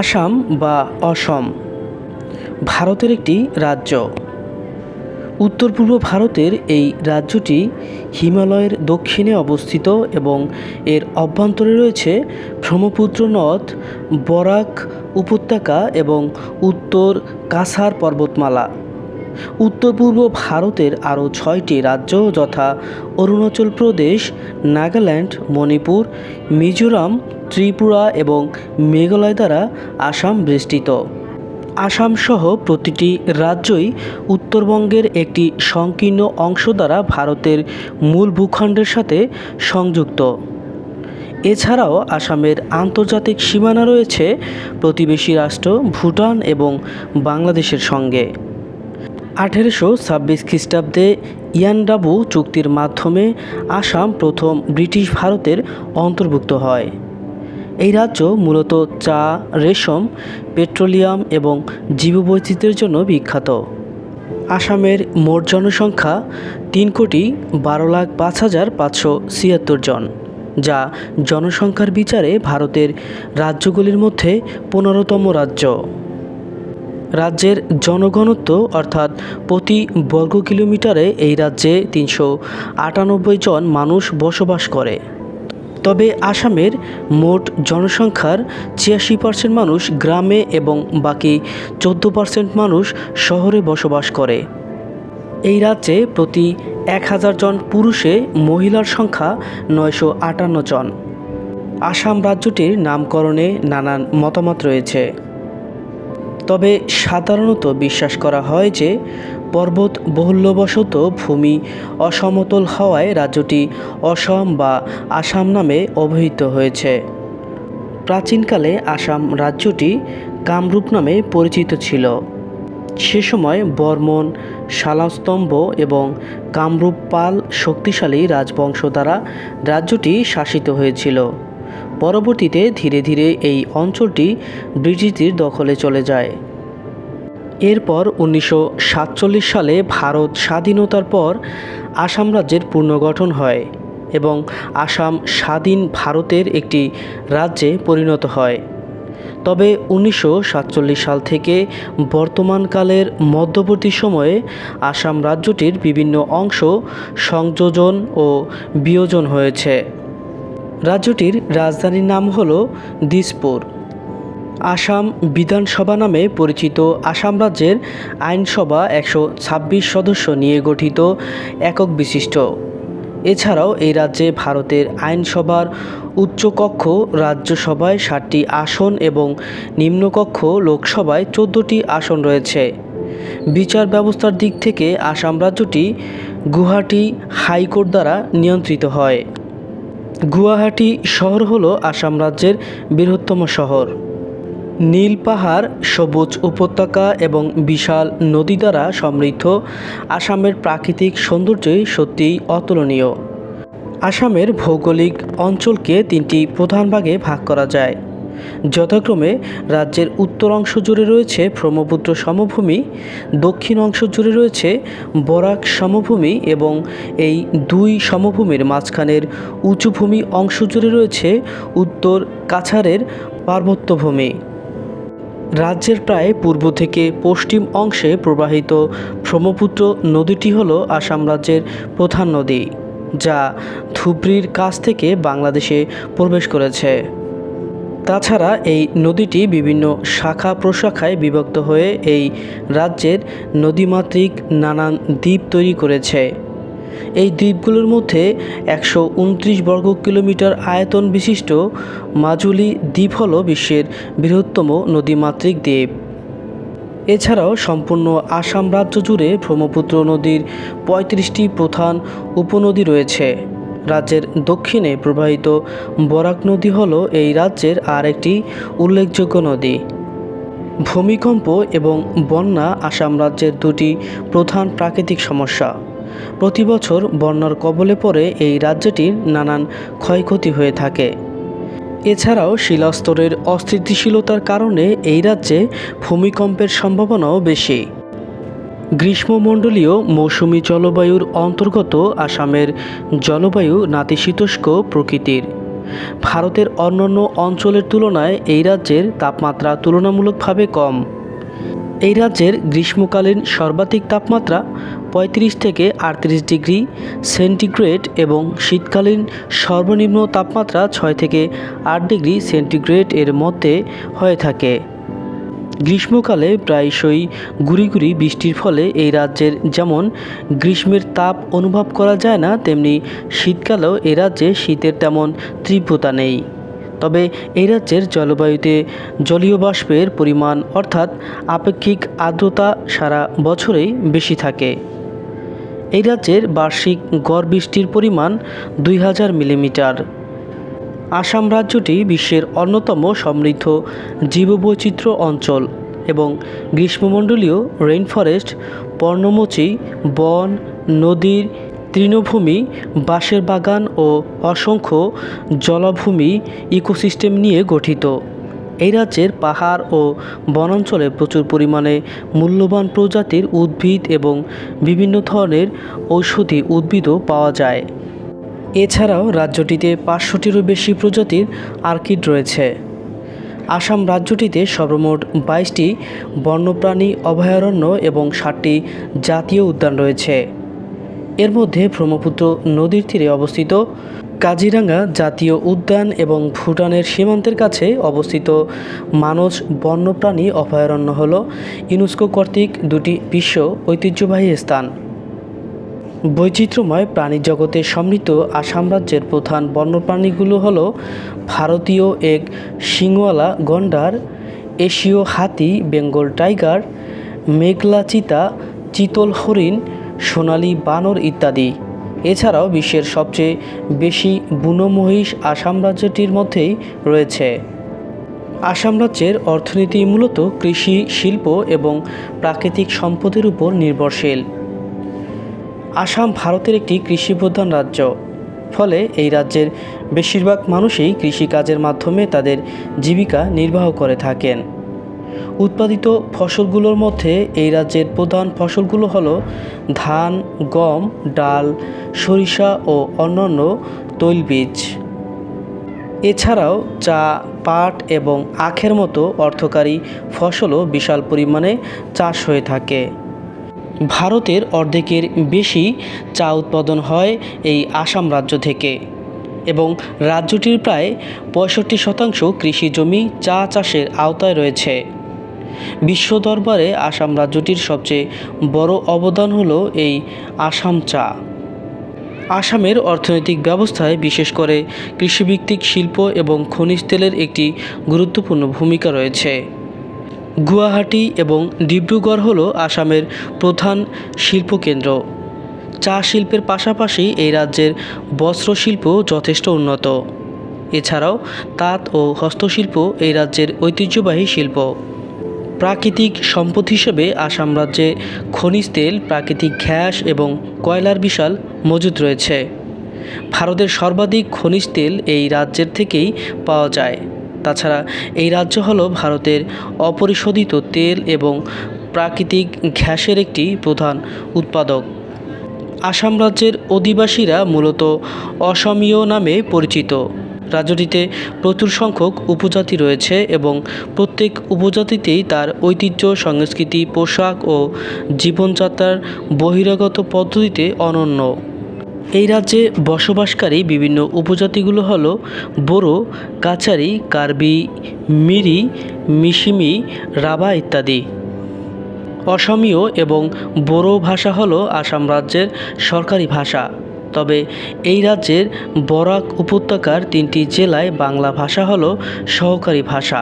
আসাম বা অসম, ভারতের একটি রাজ্য। উত্তর পূর্ব ভারতের এই রাজ্যটি হিমালয়ের দক্ষিণে অবস্থিত এবং এর অভ্যন্তরে রয়েছে ব্রহ্মপুত্র নদ, বরাক উপত্যকা এবং উত্তর কাছাড় পর্বতমালা। উত্তর পূর্ব ভারতের আরও ছয়টি রাজ্য যথা অরুণাচল প্রদেশ, নাগাল্যান্ড, মণিপুর, মিজোরাম ত্রিপুরা এবং মেঘালয় দ্বারা আসাম বেষ্টিত। আসাম সহ প্রতিটি রাজ্যই উত্তরবঙ্গের একটি সংকীর্ণ অংশ দ্বারা ভারতের মূল ভূখণ্ডের সাথে সংযুক্ত। এছাড়াও আসামের আন্তর্জাতিক সীমানা রয়েছে প্রতিবেশী রাষ্ট্র ভুটান এবং বাংলাদেশের সঙ্গে। আঠেরোশো ছাব্বিশ খ্রিস্টাব্দে ইয়ানডাবু চুক্তির মাধ্যমে আসাম প্রথম ব্রিটিশ ভারতের অন্তর্ভুক্ত হয়। এই রাজ্য মূলত চা, রেশম, পেট্রোলিয়াম এবং জীববৈচিত্র্যের জন্য বিখ্যাত। আসামের মোট জনসংখ্যা তিন কোটি বারো লাখ পাঁচ হাজার পাঁচশো ছিয়াত্তর জন, যা জনসংখ্যার বিচারে ভারতের রাজ্যগুলির মধ্যে পনেরোতম রাজ্য। রাজ্যের জনঘনত্ব অর্থাৎ প্রতি বর্গ কিলোমিটারে এই রাজ্যে তিনশো আটানব্বই জন মানুষ বসবাস করে। তবে আসামের মোট জনসংখ্যার ছিয়াশি পার্সেন্ট মানুষ গ্রামে এবং বাকি চোদ্দ পার্সেন্ট মানুষ শহরে বসবাস করে। এই রাজ্যে প্রতি এক হাজার জন পুরুষে মহিলার সংখ্যা নয়শো আটান্ন জন। আসাম রাজ্যটির নামকরণে নানান মতামত রয়েছে। তবে সাধারণত বিশ্বাস করা হয় যে পর্বত বহুল্যবশত ভূমি অসমতল হওয়ায় রাজ্যটি অসম বা আসাম নামে অভিহিত হয়েছে। প্রাচীনকালে আসাম রাজ্যটি কামরূপ নামে পরিচিত ছিল। সে সময় বর্মন, শালাস্তম্ভ এবং কামরূপ পাল শক্তিশালী রাজবংশ দ্বারা রাজ্যটি শাসিত হয়েছিল। পরবর্তীতে ধীরে ধীরে এই অঞ্চলটি ব্রিটিশদের দখলে চলে যায়। এরপর উনিশশো সাতচল্লিশ সালে ভারত স্বাধীনতার পর আসাম রাজ্যের পুনর্গঠন হয় এবং আসাম স্বাধীন ভারতের একটি রাজ্যে পরিণত হয়। তবে উনিশশো সাতচল্লিশ সাল থেকে বর্তমানকালের মধ্যবর্তী সময়ে আসাম রাজ্যটির বিভিন্ন অংশ সংযোজন ও বিয়োজন হয়েছে। রাজ্যটির রাজধানীর নাম হল দিসপুর। আসাম বিধানসভা নামে পরিচিত আসাম রাজ্যের আইনসভা একশো ছাব্বিশ সদস্য নিয়ে গঠিত একক বিশিষ্ট। এছাড়াও এই রাজ্যে ভারতের আইনসভার উচ্চকক্ষ, রাজ্যসভায় ষাটটি আসন এবং নিম্নকক্ষ লোকসভায় চোদ্দোটি আসন রয়েছে। বিচার ব্যবস্থার দিক থেকে আসাম রাজ্যটি গুয়াহাটি হাইকোর্ট দ্বারা নিয়ন্ত্রিত হয়। গুয়াহাটি শহর হলো আসাম রাজ্যের বৃহত্তম শহর। নীল পাহাড়, সবুজ উপত্যকা এবং বিশাল নদী দ্বারা সমৃদ্ধ। আসামের প্রাকৃতিক সৌন্দর্যই সত্যিই অতুলনীয়। আসামের ভৌগোলিক অঞ্চলকে তিনটি প্রধান ভাগে ভাগ করা যায়। যথাক্রমে রাজ্যের উত্তর অংশ জুড়ে রয়েছে ব্রহ্মপুত্র সমভূমি, দক্ষিণ অংশ জুড়ে রয়েছে বরাক সমভূমি এবং এই দুই সমভূমির মাঝখানের উঁচুভূমি অংশ জুড়ে রয়েছে উত্তর কাছাড়ের পার্বত্যভূমি রাজ্যের প্রায় পূর্ব থেকে পশ্চিম অংশে প্রবাহিত ব্রহ্মপুত্র নদীটি হল আসাম রাজ্যের প্রধান নদী, যা ধুবড়ির কাছ থেকে বাংলাদেশে প্রবেশ করেছে। তাছাড়া এই নদীটি বিভিন্ন শাখা প্রশাখায় বিভক্ত হয়ে এই রাজ্যের নদীমাতৃক নানান দ্বীপ তৈরি করেছে। এই দ্বীপগুলোর মধ্যে একশো উনত্রিশ বর্গ কিলোমিটার আয়তন বিশিষ্ট মাজুলি দ্বীপ হল বিশ্বের বৃহত্তম নদীমাতৃক দ্বীপ। এছাড়াও সম্পূর্ণ আসাম রাজ্য জুড়ে ব্রহ্মপুত্র নদীর পঁয়ত্রিশটি প্রধান উপনদী রয়েছে। রাজ্যের দক্ষিণে প্রবাহিত বরাক নদী হল এই রাজ্যের আর একটি উল্লেখযোগ্য নদী। ভূমিকম্প এবং বন্যা আসাম রাজ্যের দুটি প্রধান প্রাকৃতিক সমস্যা। প্রতি বছর বন্যার কবলে পড়ে এই রাজ্যটির নানান ক্ষয়ক্ষতি হয়ে থাকে। এছাড়াও শিলাস্তরের অস্থিতিশীলতার কারণে এই রাজ্যে ভূমিকম্পের সম্ভাবনাও বেশি। গ্রীষ্মমণ্ডলীয় মৌসুমি জলবায়ুর অন্তর্গত আসামের জলবায়ু নাতিশীতোষ্ক প্রকৃতির। ভারতের অন্যান্য অঞ্চলের তুলনায় এই রাজ্যের তাপমাত্রা তুলনামূলকভাবে কম। এই রাজ্যের গ্রীষ্মকালীন সর্বাধিক তাপমাত্রা পঁয়ত্রিশ থেকে আটত্রিশ ডিগ্রি সেন্টিগ্রেড এবং শীতকালীন সর্বনিম্ন তাপমাত্রা ছয় থেকে আট ডিগ্রি সেন্টিগ্রেড এর মধ্যে হয়ে থাকে। গ্রীষ্মকালে প্রায়শই গুড়ি গুড়ি বৃষ্টির ফলে এই রাজ্যের যেমন গ্রীষ্মের তাপ অনুভব করা যায় না, তেমনি শীতকালেও এ রাজ্যে শীতের তেমন তীব্রতা নেই। তবে এই রাজ্যের জলবায়ুতে জলীয় বাষ্পের পরিমাণ অর্থাৎ আপেক্ষিক আর্দ্রতা সারা বছরেই বেশি থাকে। এই রাজ্যের বার্ষিক গড় বৃষ্টির পরিমাণ দুই হাজার মিলিমিটার। আসাম রাজ্যটি বিশ্বের অন্যতম সমৃদ্ধ জীববৈচিত্র্য অঞ্চল এবং গ্রীষ্মমণ্ডলীয় রেইনফরেস্ট পর্ণমোচী বন, নদীর তৃণভূমি, বাঁশের বাগান ও অসংখ্য জলাভূমি ইকোসিস্টেম নিয়ে গঠিত। এই রাজ্যের পাহাড় ও বনাঞ্চলে প্রচুর পরিমাণে মূল্যবান প্রজাতির উদ্ভিদ এবং বিভিন্ন ধরনের ঔষধি উদ্ভিদও পাওয়া যায়। এছাড়াও রাজ্যটিতে পাঁচশোটিরও বেশি প্রজাতির আর্কিড রয়েছে। আসাম রাজ্যটিতে সর্বমোট বাইশটি বন্যপ্রাণী অভয়ারণ্য এবং ষাটটি জাতীয় উদ্যান রয়েছে। এর মধ্যে ব্রহ্মপুত্র নদীর তীরে অবস্থিত কাজিরাঙ্গা জাতীয় উদ্যান এবং ভুটানের সীমান্তের কাছে অবস্থিত মানস বন্যপ্রাণী অভয়ারণ্য হল ইউনেস্কো কর্তৃক দুটি বিশ্ব ঐতিহ্যবাহী স্থান। বৈচিত্র্যময় প্রাণী জগতে সমৃদ্ধ আসাম রাজ্যের প্রধান বন্যপ্রাণীগুলো হল ভারতীয় এক সিংওয়ালা গন্ডার, এশীয় হাতি, বেঙ্গল টাইগার মেঘলা চিতা চিতল হরিণ, সোনালী বানর ইত্যাদি। এছাড়াও বিশ্বের সবচেয়ে বেশি বুনো মহিষ আসাম রাজ্যটির মধ্যেই রয়েছে। আসাম রাজ্যের অর্থনীতি মূলত কৃষি, শিল্প এবং প্রাকৃতিক সম্পদের উপর নির্ভরশীল। আসাম ভারতের একটি কৃষিপ্রধান রাজ্য। ফলে এই রাজ্যের বেশিরভাগ মানুষই কৃষিকাজের মাধ্যমে তাদের জীবিকা নির্বাহ করে থাকেন। উৎপাদিত ফসলগুলোর মধ্যে এই রাজ্যের প্রধান ফসলগুলো হলো ধান, গম, ডাল, সরিষা ও অন্যান্য তৈলবীজ এছাড়াও চা, পাট এবং আখের মতো অর্থকারী ফসলও বিশাল পরিমাণে চাষ হয়ে থাকে। ভারতের অর্ধেকের বেশি চা উৎপাদন হয় এই আসাম রাজ্য থেকে এবং রাজ্যটির প্রায় পঁয়ষট্টি শতাংশ কৃষি জমি চা চাষের আওতায় রয়েছে। বিশ্ব দরবারে আসাম রাজ্যটির সবচেয়ে বড় অবদান হলো এই আসাম চা। আসামের অর্থনৈতিক ব্যবস্থায় বিশেষ করে কৃষিভিত্তিক শিল্প এবং খনিজ তেলের একটি গুরুত্বপূর্ণ ভূমিকা রয়েছে। গুয়াহাটি এবং ডিব্রুগড় হল আসামের প্রধান শিল্পকেন্দ্র। চা শিল্পের পাশাপাশি এই রাজ্যের বস্ত্রশিল্প যথেষ্ট উন্নত। এছাড়াও তাঁত ও হস্তশিল্প এই রাজ্যের ঐতিহ্যবাহী শিল্প। প্রাকৃতিক সম্পদ হিসেবে আসাম রাজ্যে খনিজ তেল, প্রাকৃতিক গ্যাস এবং কয়লার বিশাল মজুদ রয়েছে। ভারতের সর্বাধিক খনিজ তেল এই রাজ্যের থেকেই পাওয়া যায়। তাছাড়া এই রাজ্য হল ভারতের অপরিশোধিত তেল এবং প্রাকৃতিক গ্যাসের একটি প্রধান উৎপাদক। আসাম রাজ্যের অধিবাসীরা মূলত অসমীয় নামে পরিচিত। রাজ্যটিতে প্রচুর সংখ্যক উপজাতি রয়েছে এবং প্রত্যেক উপজাতিতেই তার ঐতিহ্য, সংস্কৃতি, পোশাক ও জীবনযাত্রার বহিরাগত পদ্ধতিতে অনন্য। এই রাজ্যে বসবাসকারী বিভিন্ন উপজাতিগুলো হলো বোরো, কাছারি, কার্বি, মিরি, মিশিমি রাভা ইত্যাদি। অসমীয় এবং বোরো ভাষা হলো আসাম রাজ্যের সরকারি ভাষা। তবে এই রাজ্যের বরাক উপত্যকার তিনটি জেলায় বাংলা ভাষা হলো সহকারী ভাষা।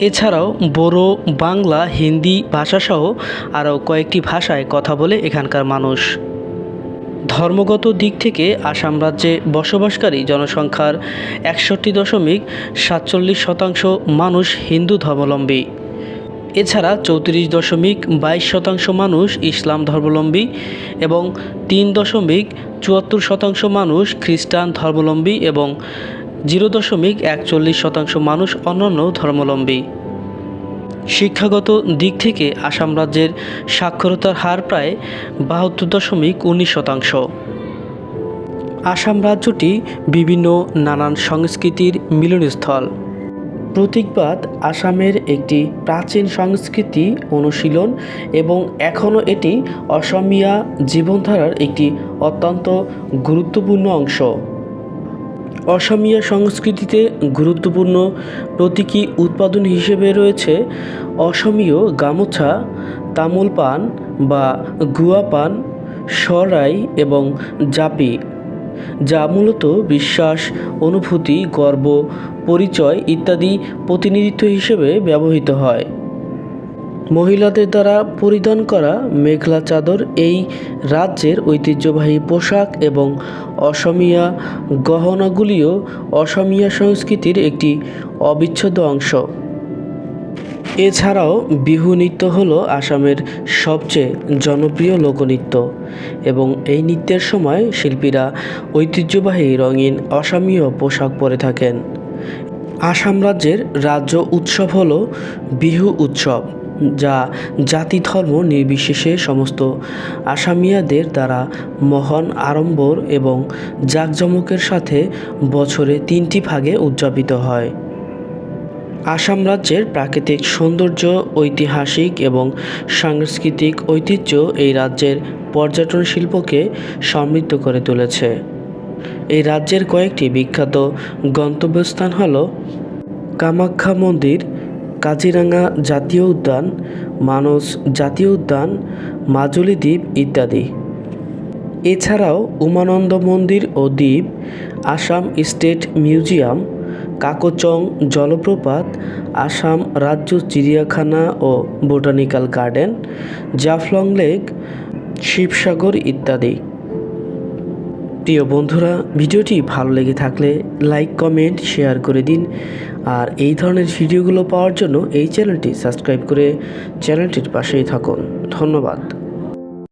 এছাড়াও বড়ো, বাংলা, হিন্দি ভাষাসহ আরও কয়েকটি ভাষায় কথা বলে এখানকার মানুষ। ধর্মগত দিক থেকে আসাম রাজ্যে বসবাসকারী জনসংখ্যার একষট্টি দশমিক সাতচল্লিশ শতাংশ মানুষ হিন্দু ধর্মাবলম্বী। এছাড়া চৌত্রিশ দশমিক বাইশ শতাংশ মানুষ ইসলাম ধর্মাবলম্বী এবং তিন দশমিক চুয়াত্তর শতাংশ মানুষ খ্রিস্টান ধর্মাবলম্বী এবং জিরো দশমিক একচল্লিশ শতাংশ মানুষ অন্যান্য ধর্মাবলম্বী। শিক্ষাগত দিক থেকে আসাম রাজ্যের সাক্ষরতার হার প্রায় বাহাত্তর দশমিক উনিশ শতাংশ। আসাম রাজ্যটি বিভিন্ন নানান সংস্কৃতির মিলনস্থল। প্রতীকবাদ আসামের একটি প্রাচীন সংস্কৃতি অনুশীলন এবং এখনও এটি অসমীয়া জীবনধারার একটি অত্যন্ত গুরুত্বপূর্ণ অংশ। অসমীয়া সংস্কৃতিতে গুরুত্বপূর্ণ প্রতীকী উৎপাদন হিসেবে রয়েছে অসমীয় গামোছা, তামুল পান বা গুয়া পান, সরাই এবং জাপি। যা মূলত বিশ্বাস, অনুভূতি, গর্ব, পরিচয় ইত্যাদি প্রতিনিধিত্ব হিসেবে ব্যবহৃত হয়। মহিলাদের দ্বারা পরিধান করা মেঘলা চাদর এই রাজ্যের ঐতিহ্যবাহী পোশাক এবং অসমীয়া গহনাগুলিও অসমীয়া সংস্কৃতির একটি অবিচ্ছেদ্য অংশ। এছাড়াও বিহু নৃত্য হল আসামের সবচেয়ে জনপ্রিয় লোকনৃত্য এবং এই নৃত্যের সময় শিল্পীরা ঐতিহ্যবাহী রঙিন অসমীয় পোশাক পরে থাকেন। আসাম রাজ্যের রাজ্য উৎসব হল বিহু উৎসব, যা জাতি ধর্ম নির্বিশেষে সমস্ত আসামিয়াদের দ্বারা মহান আড়ম্বর এবং জাঁকজমকের সাথে বছরে তিনটি ভাগে উদযাপিত হয়। আসাম রাজ্যের প্রাকৃতিক সৌন্দর্য, ঐতিহাসিক এবং সাংস্কৃতিক ঐতিহ্য এই রাজ্যের পর্যটন শিল্পকে সমৃদ্ধ করে তুলেছে। এই রাজ্যের কয়েকটি বিখ্যাত গন্তব্যস্থান হল কামাখ্যা মন্দির কাজিরাঙ্গা জাতীয় উদ্যান, মানস জাতীয় উদ্যান, মাজুলি দ্বীপ ইত্যাদি। এছাড়াও উমানন্দ মন্দির ও দ্বীপ, আসাম স্টেট মিউজিয়াম কাকচং, জলপ্রপাত, আসাম রাজ্য চিড়িয়াখানা ও botanical garden, Jaflong lake, Sivasagar ইত্যাদি। প্রিয় বন্ধুরা, ভিডিওটি ভালো লেগে থাকলে লাইক, কমেন্ট, শেয়ার করে দিন। আর এই ধরনের ভিডিওগুলো পাওয়ার জন্য এই চ্যানেলটি সাবস্ক্রাইব করে চ্যানেলটির পাশেই থাকুন। ধন্যবাদ।